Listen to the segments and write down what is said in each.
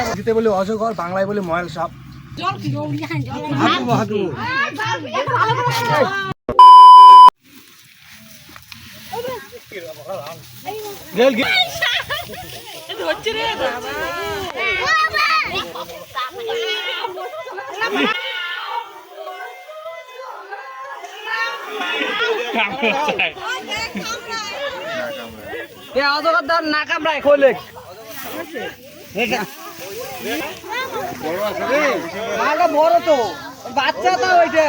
হিন্দিতে বলি অজগর বাংলায় বলি ময়েল সাপ। এ অজগর ধর না কামড়ায় কইলে মালটা বড় তো বাচ্চা তো ওইটা।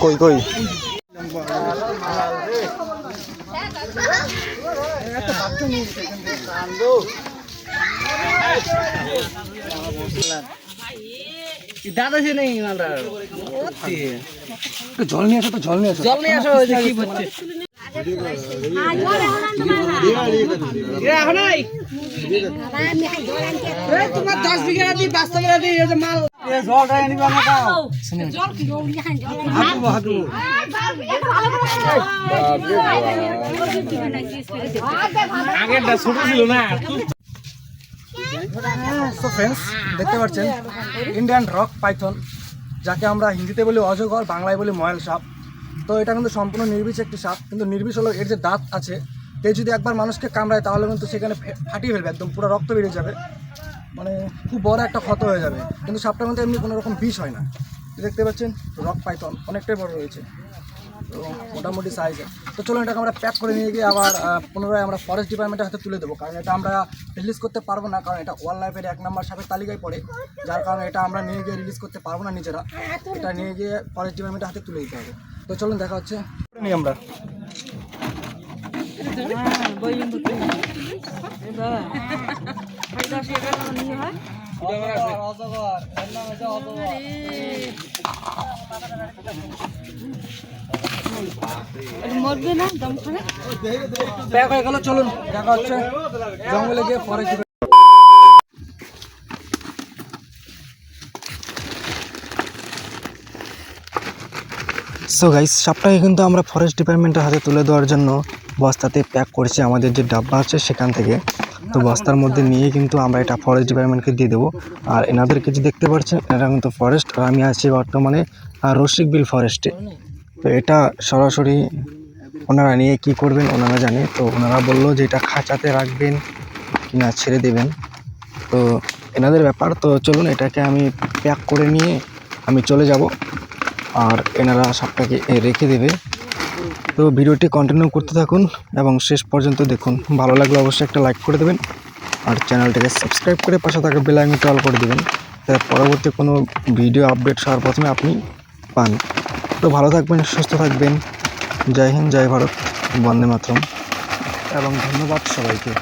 কই কই? দাদা সে নেই মালটা জল নিয়ে আসো তো জল নিয়ে আসো। জল নিয়ে আসো কি এ তোমার দশ বিঘা মাল। এ জলটা এনে বানা দাও। আগেরটা ছোট ছিল না। সো ফ্রেন্ডস দেখতে পাচ্ছেন ইন্ডিয়ান রক পাইথন যাকে আমরা হিন্দিতে বলি অজগর বাংলায় বলি ময়াল সাপ। তো এটা কিন্তু সম্পূর্ণ নির্বিষ একটি সাপ কিন্তু নির্বিষ হলো এর যে দাঁত আছে তে যদি একবার মানুষকে কামড়ায় তাহলে কিন্তু সেখানে ফাটিয়ে ফেলবে একদম পুরো রক্ত বেরিয়ে যাবে। মানে খুব বড় একটা ক্ষত হয়ে যাবে। কিন্তু সাপটার মধ্যে এমনি কোনো রকম বিষ হয় না। দেখতে পাচ্ছেন, রক পাইথন অনেকটাই বড় রয়েছে। তো মোটামুটি সাইজে তো চলুন এটাকে আমরা প্যাক করে নিয়ে গিয়ে আবার পুনরায় আমরা ফরেস্ট ডিপার্টমেন্টের হাতে তুলে দেবো। কারণ এটা আমরা রিলিজ করতে পারব না, কারণ এটা ওয়াইল্ড লাইফের এক নম্বর সাপের তালিকায় পড়ে। যার কারণে এটা আমরা নিয়ে গিয়ে রিলিজ করতে পারব না নিজেরা। এটা নিয়ে গিয়ে ফরেস্ট ডিপার্টমেন্টের হাতে তুলে দিতে হবে। তো চলুন দেখা হচ্ছে। নিই আমরা। মরবে না দমখানে দেখো এখানে চলুন দেখা হচ্ছে। জঙ্গলে গিয়ে ফরেস্ট সো গাইস সাপটাকে কিন্তু আমরা ফরেস্ট ডিপার্টমেন্টের হাতে তুলে দেওয়ার জন্য বস্তাতে প্যাক করছি আমাদের যে ডাব্বা আছে সেখান থেকে। তো বস্তার মধ্যে নিয়ে কিন্তু আমরা এটা ফরেস্ট ডিপার্টমেন্টকে দিয়ে দেবো। আর এনাদের কিছু দেখতে পাচ্ছেন, এরা কিন্তু ফরেস্ট আর আমি আছি বর্তমানে রসিক বিল ফরেস্টে তো এটা সরাসরি ওনারা নিয়ে কি করবেন ওনারা জানে। তো ওনারা বলল যে এটা খাঁচাতে রাখবেন কি না ছেড়ে দেবেন। তো এনাদের ব্যাপার, তো চলুন এটাকে আমি প্যাক করে নিয়ে আমি চলে যাব। আর এনারা সবটাকে রেখে দেবে। তো ভিডিওটি কন্টিনিউ করতে থাকুন এবং শেষ পর্যন্ত দেখুন। ভালো লাগলে অবশ্যই একটা লাইক করে দেবেন আর চ্যানেলটাকে সাবস্ক্রাইব করে পাশে থাকা বেল আইকনটি অল করে দেবেন। যাতে পরবর্তী কোনো ভিডিও আপডেট সবার প্রথমে আপনি পান। তো ভালো থাকবেন, সুস্থ থাকবেন। জয় হিন্দ, জয় ভারত। বন্দে মাতরম। এবং ধন্যবাদ সবাইকে।